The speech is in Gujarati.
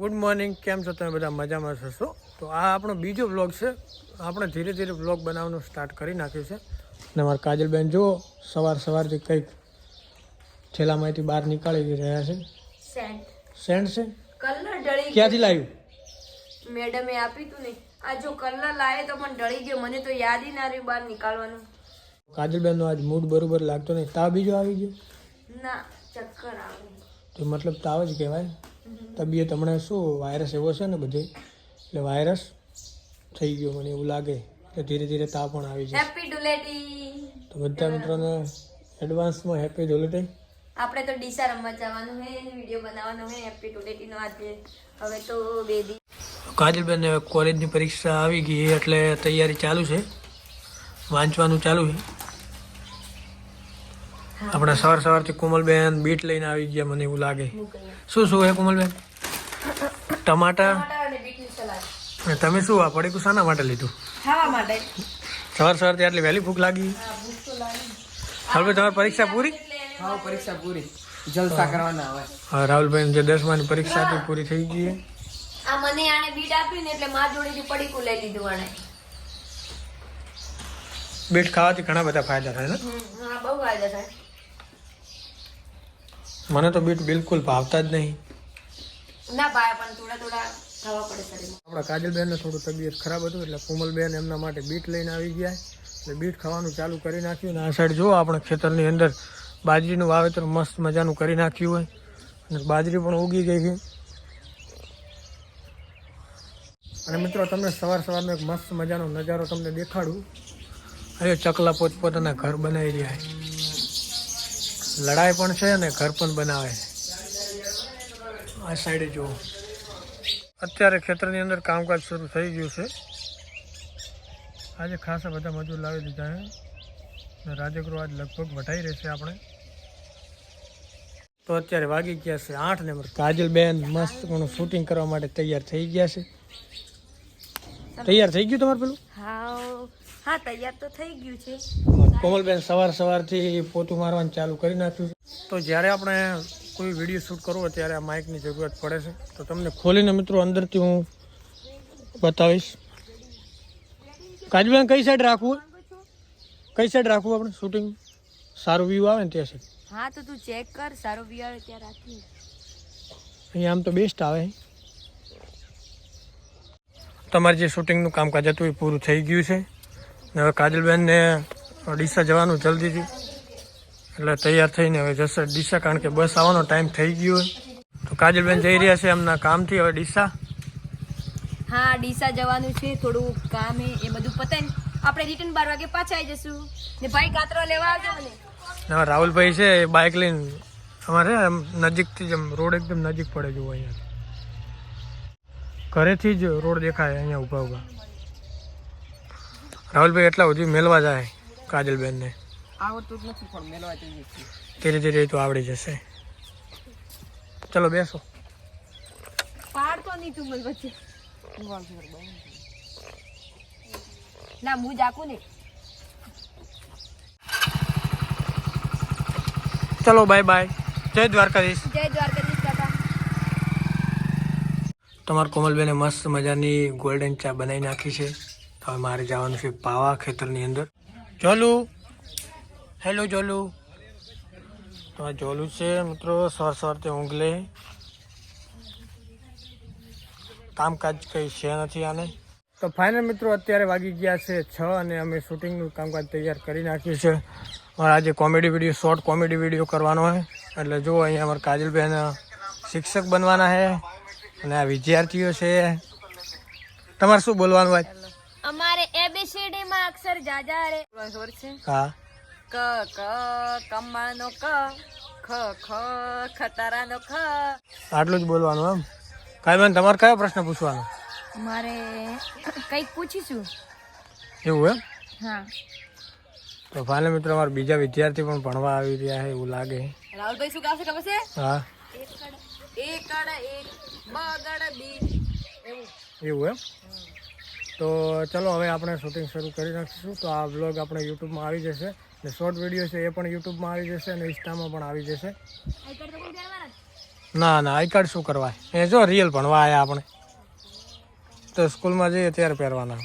ગુડ મોર્નિંગ કેમ છો? તમે બધા મજામાં થશો તો આ આપણો બીજો વ્લોગ છે. આપણે ધીરે ધીરે વ્લોગ બનાવવાનું સ્ટાર્ટ કરી નાખ્યું છે. અને મારા કાજલબેન જુઓ સવાર સવારથી કંઈક છેલ્લામાંથી બહાર નીકાળી રહ્યા છે. સેન્ટ છે? કલર ડળી ક્યાંથી લાવ્યું? મેડમે આપી તું ને. આ જો કલર લાવે તો પણ ડળી ગયો. મને તો યાદ ના રહ્યું બહાર નીકાળવાનું. કાજલબેનનો આજ મૂડ બરોબર લાગતો નહીં. તાવ બીજો આવી ગયો? ના ચક્કર આવે. તો મતલબ તાવ જ કહેવાય. તબિયત હમણાં શું વાયરસ એવો છે ને બધે? એટલે વાયરસ થઈ ગયો મને એવું લાગે. કે ધીરે ધીરે તાવ પણ આવી જાય હેપી ડુલેટી તો બધા મિત્રોને એડવાન્સમાં હેપી ધોલેટી આપણે તો ડીસા રમવા જવાનું હે વીડિયો બનાવવાનો હે હેપી ડુલેટી આજે. હવે તો બે કાજલબેન કોલેજની પરીક્ષા આવી ગઈ એટલે તૈયારી ચાલુ છે. વાંચવાનું ચાલુ છે. આપણે સવાર સવારથી કોમલબેન બીટ લઈને આવી ગયા મને એવું લાગે. શું શું હે કોમલબેન? ટમાટા? અને તમે શું આ પડીકું શાના માટે લીધું? ખાવા સવાર સવારથી આટલી વહેલી ભૂખ લાગી? તો તમારી પરીક્ષા પૂરી? હા પરીક્ષા પૂરી. જલસા કરવાના હવે. હા રાહુલભાઈ જે દસમાની પરીક્ષા હતી પૂરી થઈ ગઈ આ મને આને બીટ આપ્યું એટલે માર જોડેથી પડીકું લઈ લીધું આણે. બીટ ખાવાથી ઘણા બધા ફાયદા થાય ને? હા બહુ ફાયદા થાય. મને તો બીટ બિલકુલ ભાવતા જ નહીં. ના ભાઈ પણ થોડા થોડા ખાવા પડે શરીરમાં. આપણા કાજલબેનને થોડું તબિયત ખરાબ હતું એટલે કોમલબેન એમના માટે બીટ લઈને આવી ગયા. એટલે બીટ ખાવાનું ચાલુ કરી નાખ્યું અને આ સાઈડ જુઓ આપણે ખેતરની અંદર બાજરીનું વાવેતર મસ્ત મજાનું કરી નાખ્યું હોય. અને બાજરી પણ ઉગી ગઈ છે. અને મિત્રો તમને સવાર સવારનો એક મસ્ત મજાનો નજારો તમને દેખાડું. અરે ચકલા પોતપોતાના ઘર બનાવી રહ્યા છે. લડાઈ પણ છે અને ઘર પણ બનાવે છે. આ સાઈડે જુઓ. અત્યારે ખેતરની અંદર કામકાજ શરૂ થઈ ગયું છે. આજે ખાસા બધા મજૂર લાવી દીધા છે. રાજગરો આજ લગભગ વઢાઈ રહેશે આપણે. તો અત્યારે વાગી ગયા છે આઠ ને કાજલબેન મસ્ત ઘણું શૂટિંગ કરવા માટે તૈયાર થઈ ગયા છે. તૈયાર થઈ ગયું તમારે પેલું? હા હા તૈયાર તો થઈ ગયું છે. કોમલબેન સવાર સવારથી પોતું મારવાનું ચાલુ કરી નાખ્યું છે. તો જ્યારે આપણે કોઈ વીડિયો શૂટ કરવો હોય ત્યારે આ માઇકની જરૂરત પડે છે. તો તમને ખોલીને મિત્રો અંદરથી હું બતાવીશ. કાજુબેન કઈ સાઈડ રાખવું? કઈ સાઈડ રાખવું આપણે શૂટિંગ સારું વ્યૂ આવે ને ત્યાં સાઈડ હા તો તું ચેક કર સારો બિયાર ત્યાં રાખી. અહીંયા આમ તો બેસ્ટ આવે. તમારે જે શૂટિંગનું કામકાજ હતું એ પૂરું થઈ ગયું છે. હવે કાજલબેનને ડીસા જવાનું જલ્દીથી એટલે તૈયાર થઈને હવે જશે ડીસા કારણ કે બસ આવવાનો ટાઈમ થઈ ગયો તો કાજલબેન જઈ રહ્યા છે એમના કામથી હવે ડીસા હા ડીસા જવાનું છે થોડું કામ એ બધું પતાય ને. આપણે રિટર્ન બાર વાગે પાછા આવી જશું. ને ભાઈ ગાત્રો લેવા આવજો મને. રાહુલભાઈ છે એ બાઇક લઈને અમારે નજીકથી જ રોડ એકદમ નજીક પડે જોવો અહીંયા. ઘરેથી જ રોડ દેખાય અહીંયા ઊભા ઊભા. રાહુલભાઈ એટલા સુધી મેળવા જાય કાજલબેનને? આવડતું જ નથી પણ મેળવા જઈએ ધીરે ધીરે તો આવડી જશે. ચલો બેસો. પાડતો નહીં તું મને વચ્ચે ના હું જાકું ને. ચલો બાય બાય જય દ્વારકાધીશ. જય દ્વારકાધીશ કાકા. તમારા કોમલબેને મસ્ત મજાની ગોલ્ડન ચા બનાવી નાખી છે. હવે મારે જવાનું છે પાવા ખેતરની અંદર. જોલુ. હેલો જોલુ. તો આ જોલુ છે મિત્રો સર સવારથી ઊંઘ લે. કામકાજ કંઈ છે નથી આને. તો ફાઇનલ મિત્રો અત્યારે વાગી ગયા છે છ અને અમે શૂટિંગનું કામકાજ તૈયાર કરી નાખ્યું છે. મારે આજે comedy video short comedy video કરવાનો હોય એટલે જુઓ, અહીંયા અમારે કાજલબેન શિક્ષક બનવાના છે અને આ વિદ્યાર્થીઓ છે. તમારે શું બોલવાનું હોય અમારે એબીસીડી માં અક્ષર જાજા રે. ખબર છે? હા. ક ક કમળનો ક ખ ખ ખતરાનો ખ. આટલું જ બોલવાનું એમ? કાઈ બેન તમારે કયો પ્રશ્ન પૂછવાનો? મારે કંઈક પૂછીશું. એવું એમ? હા. તો ભાલે મિત્રો અમારા બીજા વિદ્યાર્થી પણ ભણવા આવી રહ્યા છે એવું લાગે. રાહુલભાઈ શું ગાશે ખબર છે? હા. એક કડ એક બગડ બી. એવું. એવું એમ? તો ચલો હવે આપણે શૂટિંગ શરૂ કરી નાખીશું. તો આ બ્લોગ આપણે યુટ્યુબમાં આવી જશે. ને શોર્ટ વીડિયો છે એ પણ યુટ્યુબમાં આવી જશે અને ઇન્સ્ટામાં પણ આવી જશે. ના ના આઈ કાર્ડ શું કરવા એ જો રિયલ ભણવા આવ્યા આપણે. તો સ્કૂલમાં જઈએ ત્યારે પહેરવાના.